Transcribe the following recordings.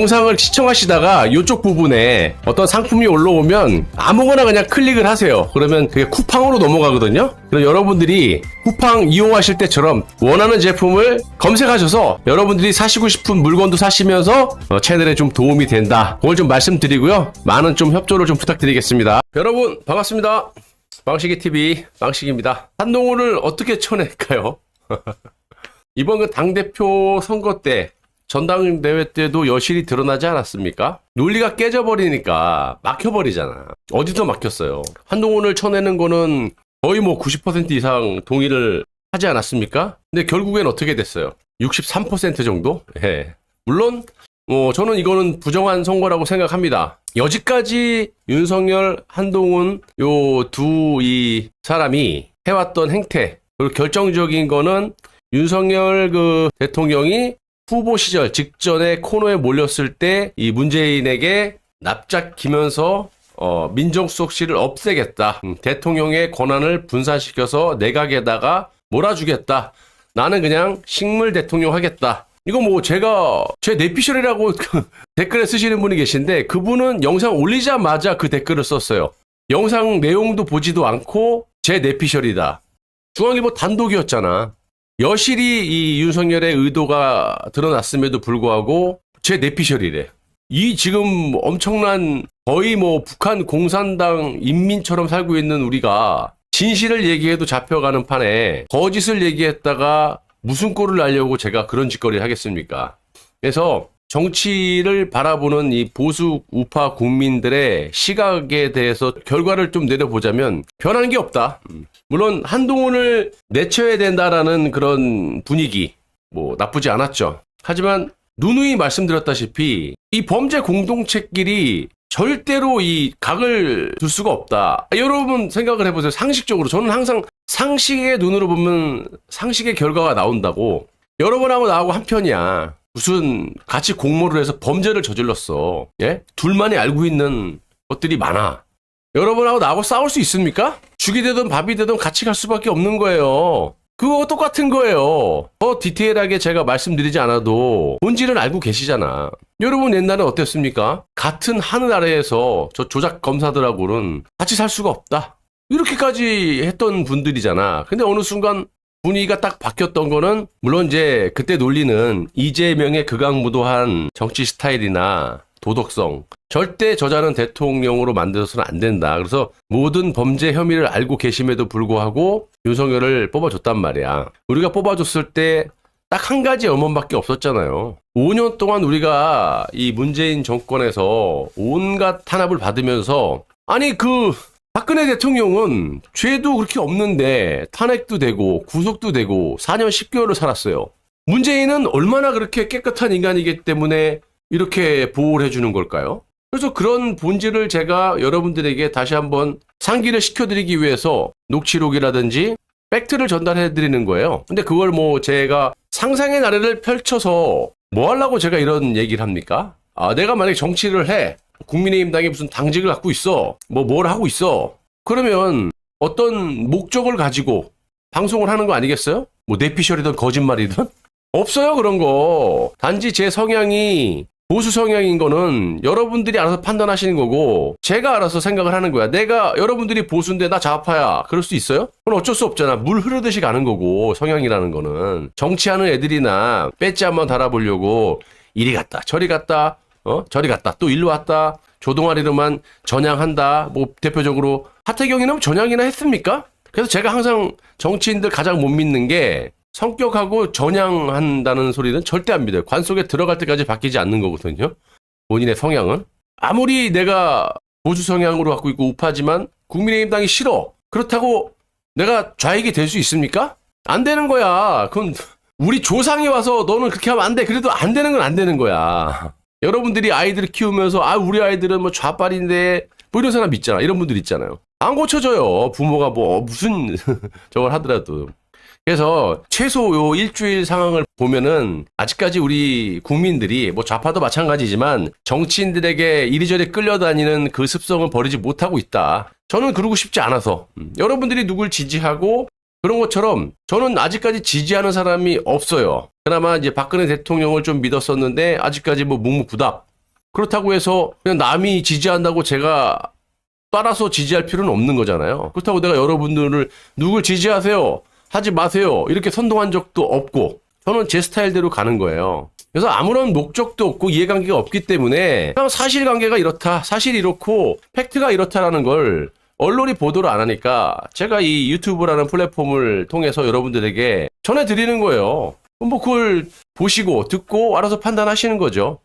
영상을 시청하시다가 이쪽 부분에 어떤 상품이 올라오면 아무거나 그냥 클릭을 하세요. 그러면 그게 쿠팡으로 넘어가거든요. 그럼 여러분들이 쿠팡 이용하실 때처럼 원하는 제품을 검색하셔서 여러분들이 사시고 싶은 물건도 사시면서 어, 채널에 좀 도움이 된다. 그걸 좀 말씀드리고요. 많은 좀 협조를 좀 부탁드리겠습니다. 여러분 반갑습니다. 빵식이 TV 빵식입니다. 한동훈을 어떻게 쳐낼까요? 이번 그 당대표 선거 때 전당대회 때도 여실히 드러나지 않았습니까? 논리가 깨져버리니까 막혀버리잖아. 어디서 막혔어요? 한동훈을 쳐내는 거는 거의 뭐 90% 이상 동의를 하지 않았습니까? 근데 결국엔 어떻게 됐어요? 63% 정도? 예. 물론, 뭐, 저는 이거는 부정한 선거라고 생각합니다. 여지까지 윤석열, 한동훈, 요 두 이 사람이 해왔던 행태, 그리고 결정적인 거는 윤석열 그 대통령이 후보 시절 직전에 코너에 몰렸을 때 이 문재인에게 납작기면서 어, 민정수석실을 없애겠다. 음, 대통령의 권한을 분산시켜서 내각에다가 몰아주겠다. 나는 그냥 식물 대통령 하겠다. 이거 뭐 제가 제 내피셜이라고 댓글에 쓰시는 분이 계신데 그분은 영상 올리자마자 그 댓글을 썼어요. 영상 내용도 보지도 않고 제 내피셜이다. 중앙일보 단독이었잖아. 여실히 이 윤석열의 의도가 드러났음에도 불구하고 제 내피셜이래. 이 지금 엄청난 거의 뭐 북한 공산당 인민처럼 살고 있는 우리가 진실을 얘기해도 잡혀가는 판에 거짓을 얘기했다가 무슨 꼴을 날려고 제가 그런 짓거리를 하겠습니까? 그래서 정치를 바라보는 이 보수 우파 국민들의 시각에 대해서 결과를 좀 내려보자면 변한 게 없다. 음. 물론 한동훈을 내쳐야 된다라는 그런 분위기 뭐 나쁘지 않았죠. 하지만 누누이 말씀드렸다시피 이 범죄 공동체끼리 절대로 이 각을 둘 수가 없다. 여러분 생각을 해보세요. 상식적으로 저는 항상 상식의 눈으로 보면 상식의 결과가 나온다고. 여러분하고 나하고 한 편이야. 무슨 같이 공모를 해서 범죄를 저질렀어. 예? 둘만이 알고 있는 것들이 많아. 여러분하고 나하고 싸울 수 있습니까? 죽이 되든 밥이 되든 같이 갈 수밖에 없는 거예요. 그거 똑같은 거예요. 더 디테일하게 제가 말씀드리지 않아도 본질은 알고 계시잖아. 여러분 옛날에 어땠습니까? 같은 하늘 아래에서 저 조작 검사들하고는 같이 살 수가 없다. 이렇게까지 했던 분들이잖아. 근데 어느 순간 분위기가 딱 바뀌었던 거는 물론 이제 그때 논리는 이재명의 극악무도한 정치 스타일이나 도덕성 절대 저자는 대통령으로 만들어서는 안 된다. 그래서 모든 범죄 혐의를 알고 계심에도 불구하고 윤석열을 뽑아줬단 말이야. 우리가 뽑아줬을 때 딱 한 가지 염원밖에 없었잖아요. 5년 동안 우리가 이 문재인 정권에서 온갖 탄압을 받으면서 아니 그 박근혜 대통령은 죄도 그렇게 없는데 탄핵도 되고 구속도 되고 4년 10개월을 살았어요. 문재인은 얼마나 그렇게 깨끗한 인간이기 때문에 이렇게 보호를 해주는 걸까요? 그래서 그런 본질을 제가 여러분들에게 다시 한번 상기를 시켜드리기 위해서 녹취록이라든지 팩트를 전달해 드리는 거예요. 근데 그걸 뭐 제가 상상의 나래를 펼쳐서 뭐 하려고 제가 이런 얘기를 합니까? 아, 내가 만약에 정치를 해. 국민의힘 당에 무슨 당직을 갖고 있어. 뭐 뭘 하고 있어. 그러면 어떤 목적을 가지고 방송을 하는 거 아니겠어요? 뭐 내피셜이든 거짓말이든? 없어요, 그런 거. 단지 제 성향이 보수 성향인 거는 여러분들이 알아서 판단하시는 거고 제가 알아서 생각을 하는 거야. 내가 여러분들이 보수인데 나 좌파야. 그럴 수 있어요? 그건 어쩔 수 없잖아. 물 흐르듯이 가는 거고 성향이라는 거는 정치하는 애들이나 배지 한번 달아보려고 이리 갔다 저리 갔다 어 저리 갔다 또 일로 왔다 조동아리로만 전향한다. 뭐 대표적으로 하태경이는 전향이나 했습니까? 그래서 제가 항상 정치인들 가장 못 믿는 게 성격하고 전향한다는 소리는 절대 안 믿어요. 관 속에 들어갈 때까지 바뀌지 않는 거거든요. 본인의 성향은. 아무리 내가 보수 성향으로 갖고 있고 우파지만 국민의힘 당이 싫어. 그렇다고 내가 좌익이 될 수 있습니까? 안 되는 거야. 그건 우리 조상이 와서 너는 그렇게 하면 안 돼. 그래도 안 되는 건 안 되는 거야. 여러분들이 아이들을 키우면서 아 우리 아이들은 뭐 좌빨인데 뭐 이런 사람 있잖아. 이런 분들 있잖아요. 안 고쳐져요. 부모가 뭐 무슨 저걸 하더라도. 그래서 최소 요 일주일 상황을 보면은 아직까지 우리 국민들이 뭐 좌파도 마찬가지지만 정치인들에게 이리저리 끌려다니는 그 습성을 버리지 못하고 있다. 저는 그러고 싶지 않아서 음, 여러분들이 누굴 지지하고 그런 것처럼 저는 아직까지 지지하는 사람이 없어요. 그나마 이제 박근혜 대통령을 좀 믿었었는데 아직까지 뭐 묵묵부답 그렇다고 해서 그냥 남이 지지한다고 제가 따라서 지지할 필요는 없는 거잖아요. 그렇다고 내가 여러분들을 누굴 지지하세요? 하지 마세요. 이렇게 선동한 적도 없고 저는 제 스타일대로 가는 거예요. 그래서 아무런 목적도 없고 이해관계가 없기 때문에 그냥 사실관계가 이렇다, 사실이 이렇고 팩트가 이렇다라는 걸 언론이 보도를 안 하니까 제가 이 유튜브라는 플랫폼을 통해서 여러분들에게 전해드리는 거예요. 뭐 그걸 보시고 듣고 알아서 판단하시는 거죠.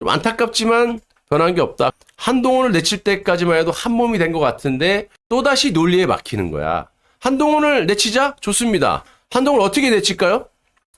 좀 안타깝지만 변한 게 없다. 한동훈을 내칠 때까지만 해도 한 몸이 된 것 같은데 또다시 논리에 막히는 거야. 한동훈을 내치자? 좋습니다. 한동훈을 어떻게 내칠까요?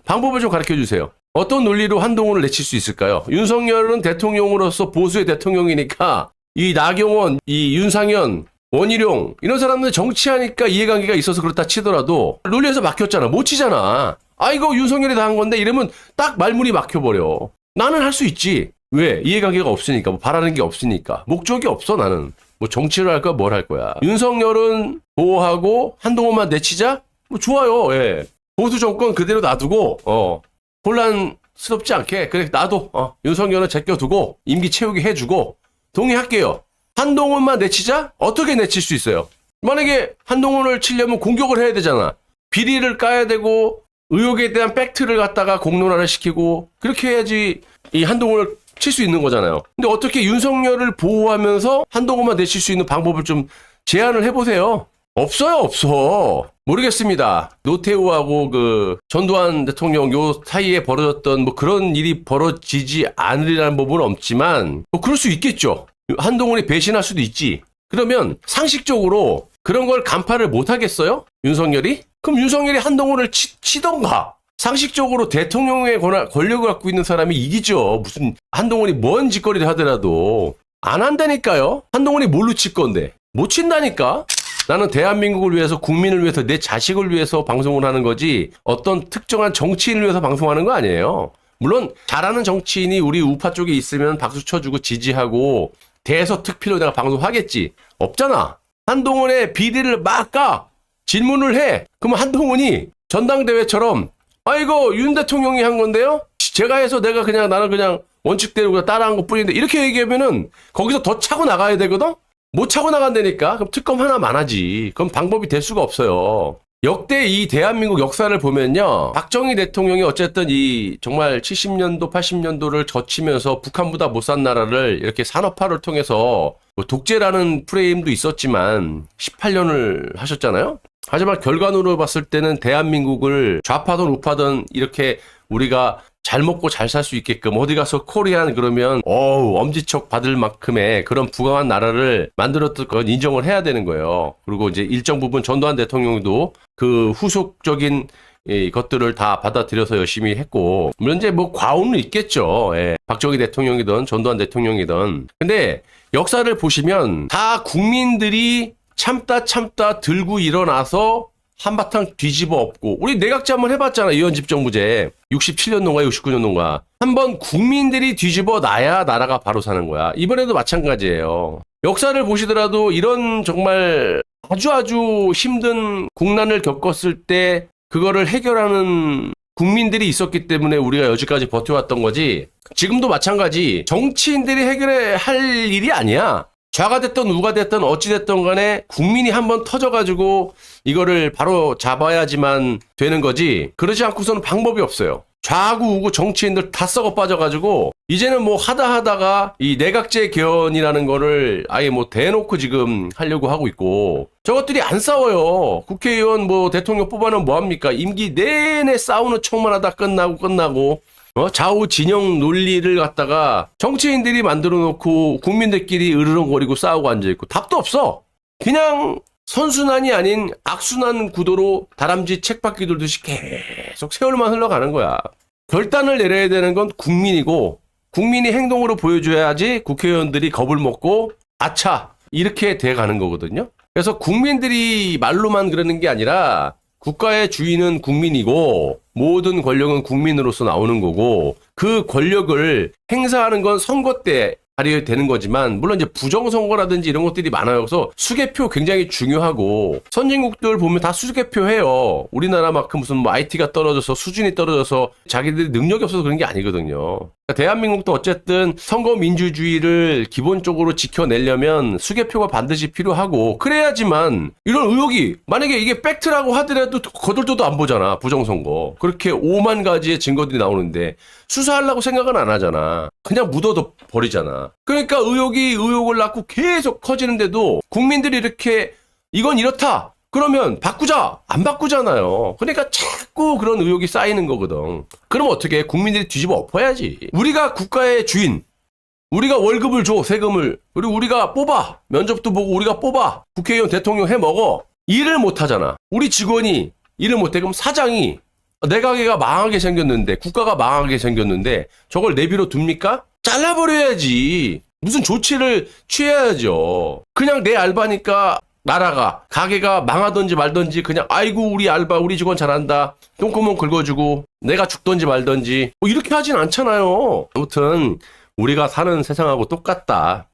방법을 좀 가르쳐 주세요. 어떤 논리로 한동훈을 내칠 수 있을까요? 윤석열은 대통령으로서 보수의 대통령이니까 이 나경원, 이 윤상현, 원희룡 이런 사람들 정치하니까 이해관계가 있어서 그렇다 치더라도 논리에서 막혔잖아. 못 치잖아. 아 이거 윤석열이 다 한 건데 이러면 딱 말문이 막혀버려. 나는 할 수 있지. 왜? 이해관계가 없으니까 뭐 바라는 게 없으니까 목적이 없어 나는. 뭐 정치를 할까 뭘할 거야. 윤석열은 보호하고 한동훈만 내치자? 뭐 좋아요. 예. 보수 정권 그대로 놔두고 어 혼란스럽지 않게 그래 놔둬. 어, 윤석열은 제껴두고 임기 채우기 해주고 동의할게요. 한동훈만 내치자? 어떻게 내칠 수 있어요? 만약에 한동훈을 치려면 공격을 해야 되잖아. 비리를 까야 되고 의혹에 대한 팩트를 갖다가 공론화를 시키고 그렇게 해야지 이 한동훈을 칠 수 있는 거잖아요. 근데 어떻게 윤석열을 보호하면서 한동훈만 내칠 수 있는 방법을 좀 제안을 해보세요. 없어요, 없어. 모르겠습니다. 노태우하고 그 전두환 대통령 요 사이에 벌어졌던 뭐 그런 일이 벌어지지 않으리라는 법은 없지만 뭐 그럴 수 있겠죠. 한동훈이 배신할 수도 있지. 그러면 상식적으로 그런 걸 간파를 못 하겠어요? 윤석열이? 그럼 윤석열이 한동훈을 치, 치던가. 상식적으로 대통령의 권한, 권력을 갖고 있는 사람이 이기죠. 무슨 한동훈이 뭔 짓거리를 하더라도 안 한다니까요. 한동훈이 뭘로 칠 건데? 못 친다니까. 나는 대한민국을 위해서 국민을 위해서 내 자식을 위해서 방송을 하는 거지 어떤 특정한 정치인을 위해서 방송하는 거 아니에요. 물론 잘하는 정치인이 우리 우파 쪽에 있으면 박수 쳐주고 지지하고 대서 특필로 내가 방송하겠지. 없잖아. 한동훈의 비리를 막 까. 질문을 해. 그러면 한동훈이 전당대회처럼 아 이거 윤 대통령이 한 건데요? 제가 해서 내가 그냥 나는 그냥 원칙대로 그냥 따라한 것 뿐인데 이렇게 얘기하면은 거기서 더 차고 나가야 되거든? 못 차고 나간다니까? 그럼 특검 하나만 하지. 그럼 방법이 될 수가 없어요. 역대 이 대한민국 역사를 보면요. 박정희 대통령이 어쨌든 이 정말 70년도, 80년도를 거치면서 북한보다 못 산 나라를 이렇게 산업화를 통해서 뭐 독재라는 프레임도 있었지만 18년을 하셨잖아요? 하지만 결과론으로 봤을 때는 대한민국을 좌파든 우파든 이렇게 우리가 잘 먹고 잘 살 수 있게끔 어디 가서 코리안 그러면 어우 엄지척 받을 만큼의 그런 부강한 나라를 만들었던 건 인정을 해야 되는 거예요. 그리고 이제 일정 부분 전두환 대통령도 그 후속적인 이 것들을 다 받아들여서 열심히 했고 물론 이제 뭐 과오는 있겠죠. 예. 박정희 대통령이든 전두환 대통령이든 근데 역사를 보시면 다 국민들이 참다 참다 들고 일어나서 한바탕 뒤집어 엎고 우리 내각제 한번 해봤잖아 이원집정부제. 67년도인가 69년도인가. 한번 국민들이 뒤집어 놔야 나라가 바로 사는 거야. 이번에도 마찬가지예요. 역사를 보시더라도 이런 정말 아주 아주 힘든 국난을 겪었을 때 그거를 해결하는 국민들이 있었기 때문에 우리가 여기까지 버텨왔던 거지. 지금도 마찬가지. 정치인들이 해결해야 할 일이 아니야 좌가 됐던 우가 됐던 어찌 됐던 간에 국민이 한번 터져가지고 이거를 바로 잡아야지만 되는 거지. 그러지 않고서는 방법이 없어요. 좌고 우고 정치인들 다 썩어 빠져가지고 이제는 뭐 하다 하다가 이 내각제 개헌이라는 거를 아예 뭐 대놓고 지금 하려고 하고 있고 저것들이 안 싸워요. 국회의원 뭐 대통령 뽑아놓으면 뭐합니까? 임기 내내 싸우는 척만 하다 끝나고 끝나고 어? 좌우 진영 논리를 갖다가 정치인들이 만들어 놓고 국민들끼리 으르렁거리고 싸우고 앉아있고 답도 없어. 그냥 선순환이 아닌 악순환 구도로 다람쥐 책바퀴 돌듯이 계속 세월만 흘러가는 거야. 결단을 내려야 되는 건 국민이고 국민이 행동으로 보여줘야지 국회의원들이 겁을 먹고 아차 이렇게 돼 가는 거거든요. 그래서 국민들이 말로만 그러는 게 아니라 국가의 주인은 국민이고 모든 권력은 국민으로서 나오는 거고 그 권력을 행사하는 건 선거 때 발휘 되는 거지만 물론 이제 부정선거라든지 이런 것들이 많아요. 그래서 수개표 굉장히 중요하고 선진국들 보면 다 수개표 해요. 우리나라만큼 무슨 뭐 IT가 떨어져서 수준이 떨어져서 자기들이 능력이 없어서 그런 게 아니거든요. 대한민국도 어쨌든 선거 민주주의를 기본적으로 지켜내려면 수개표가 반드시 필요하고 그래야지만 이런 의혹이 만약에 이게 팩트라고 하더라도 거들떠도 안 보잖아 부정선거. 그렇게 5만 가지의 증거들이 나오는데 수사하려고 생각은 안 하잖아. 그냥 묻어도 버리잖아. 그러니까 의혹이 의혹을 낳고 계속 커지는데도 국민들이 이렇게 이건 이렇다 그러면 바꾸자. 안 바꾸잖아요. 그러니까 자꾸 그런 의혹이 쌓이는 거거든. 그럼 어떻게 해? 국민들이 뒤집어 엎어야지. 우리가 국가의 주인. 우리가 월급을 줘 세금을. 그리고 우리가 뽑아. 면접도 보고 우리가 뽑아. 국회의원 대통령 해 먹어. 일을 못 하잖아. 우리 직원이 일을 못해. 그럼 사장이 내 가게가 망하게 생겼는데 국가가 망하게 생겼는데 저걸 내비로 둡니까? 잘라버려야지. 무슨 조치를 취해야죠. 그냥 내 알바니까 나라가 가게가 망하든지 말든지 그냥 아이고 우리 알바 우리 직원 잘한다. 똥구멍 긁어주고 내가 죽든지 말든지. 뭐 이렇게 하진 않잖아요. 아무튼 우리가 사는 세상하고 똑같다.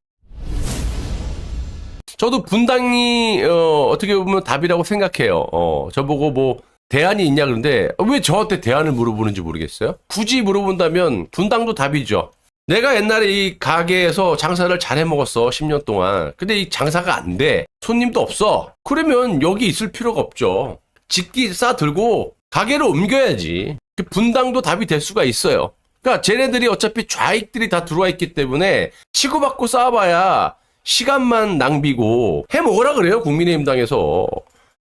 저도 분당이 어, 어떻게 보면 답이라고 생각해요. 어, 저보고 뭐 대안이 있냐 그런데 왜 저한테 대안을 물어보는지 모르겠어요? 굳이 물어본다면 분당도 답이죠 내가 옛날에 이 가게에서 장사를 잘 해먹었어 10년 동안. 근데 이 장사가 안 돼. 손님도 없어. 그러면 여기 있을 필요가 없죠. 집기 싸 들고 가게를 옮겨야지. 그 분당도 답이 될 수가 있어요. 그러니까 쟤네들이 어차피 좌익들이 다 들어와 있기 때문에 치고받고 싸워봐야 시간만 낭비고 해먹으라 그래요 국민의힘당에서.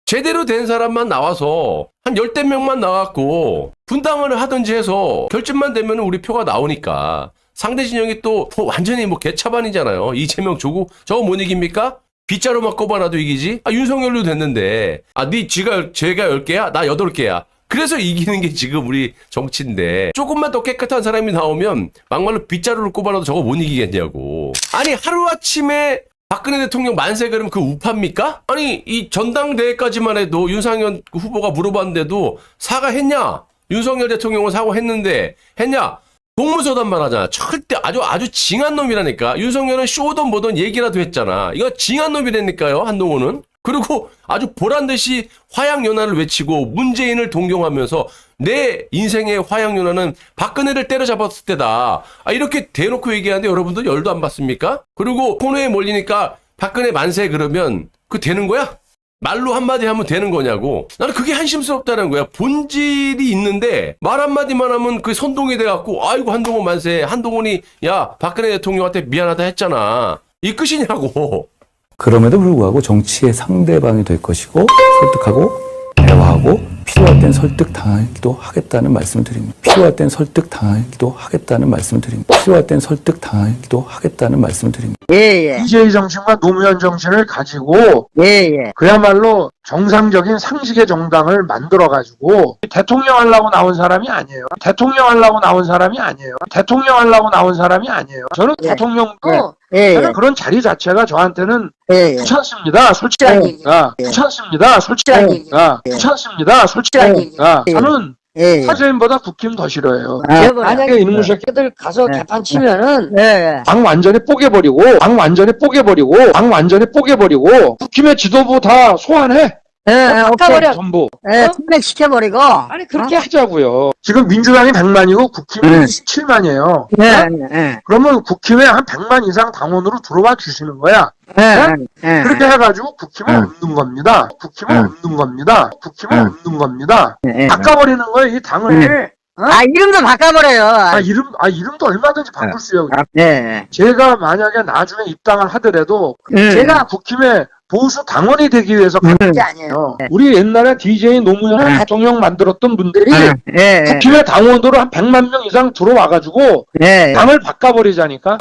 제대로 된 사람만 나와서 한 열댓 명만 나왔고 분당을 하든지 해서 결집만 되면 우리 표가 나오니까 상대 진영이 또뭐 완전히 뭐 개차반이잖아요. 이재명 조국 저거 못 이깁니까? 빗자루만 꼽아놔도 이기지? 아 윤석열도 됐는데 아네 쥐가 죄가 10개야? 나 8개야. 그래서 이기는 게 지금 우리 정치인데 조금만 더 깨끗한 사람이 나오면 막말로 빗자루를 꼽아놔도 저거 못 이기겠냐고. 아니 하루아침에 박근혜 대통령 만세 그러면 그 우파입니까? 아니 이 전당대회까지만 해도 윤상현 후보가 물어봤는데도 사과했냐? 윤석열 대통령은 사과했는데 했냐? 동문서답만 하잖아. 절대 아주 아주 징한 놈이라니까. 윤석열은 쇼든 뭐든 얘기라도 했잖아. 이거 징한 놈이라니까요. 한동훈은. 그리고 아주 보란 듯이 화양연화를 외치고 문재인을 동경하면서 내 인생의 화양연화는 박근혜를 때려잡았을 때다. 아, 이렇게 대놓고 얘기하는데 여러분들 열도 안 받습니까? 그리고 코너에 몰리니까 박근혜 만세 그러면 그 되는 거야? 말로 한마디 하면 되는 거냐고. 나는 그게 한심스럽다는 거야. 본질이 있는데 말 한마디만 하면 그 선동이 돼갖고 아이고 한동훈 만세. 한동훈이 야 박근혜 대통령한테 미안하다 했잖아. 이 끝이냐고. 그럼에도 불구하고 정치의 상대방이 될 것이고 설득하고 대화하고 필요할 땐 설득 당하기도 하겠다는 말씀을 드립니다. 필요할 땐 설득 당하기도 하겠다는 말씀을 드립니다. 필요할 땐 설득 당하기도 하겠다는 말씀을 드립니다. 예, 예, DJ 정신과 노무현 정신을 가지고 예, 예. 그야말로 정상적인 상식의 정당을 만들어가지고 대통령 하려고 나온 사람이 아니에요. 대통령 하려고 나온 사람이 아니에요. 대통령 하려고 나온 사람이 아니에요. 저는 예. 대통령도 예, 저는 예. 그런 자리 자체가 저한테는 예, 예. 귀찮습니다. 솔직하니까 예. 귀찮습니다. 솔직하니까 예. 귀찮습니다. 솔직하니까 예. 저는 예, 예. 사제인보다 국힘 더 싫어요. 아, 만약에 이놈의 새끼들 가서 네. 개판 치면은 예, 예. 당 완전히 뽀개버리고 당 완전히 뽀개버리고 당 완전히 뽀개버리고 국힘의 지도부 다 소환해 예, 예, 오케이. 바꿔버려 전부 예, 탄핵시켜버리고. 아니 그렇게 하자고요 지금 민주당이 100만이고 국힘이 네. 27만이에요 예, 예, 그러면 국힘에 한 100만 이상 당원으로 들어와 주시는 거야 예, 예. 그렇게 해가지고 국힘을 없는 겁니다 국힘을 네. 없는 겁니다 국힘을 네. 없는 겁니다 예, 예. 바꿔버리는 거예요 이 당을 아, 이름도 바꿔버려요. 아 이름 아 이름도 얼마든지 바꿀 수 있어요 예, 예. 제가 만약에 나중에 입당을 하더라도 음. 제가 국힘의 보수 당원이 되기 위해서 네. 가는 게 아니에요. 네. 우리 옛날에 DJ 노무현 네. 대통령 만들었던 분들이 국힘의 당원으로 한 100만 명 이상 들어와가지고 당을 바꿔버리자니까.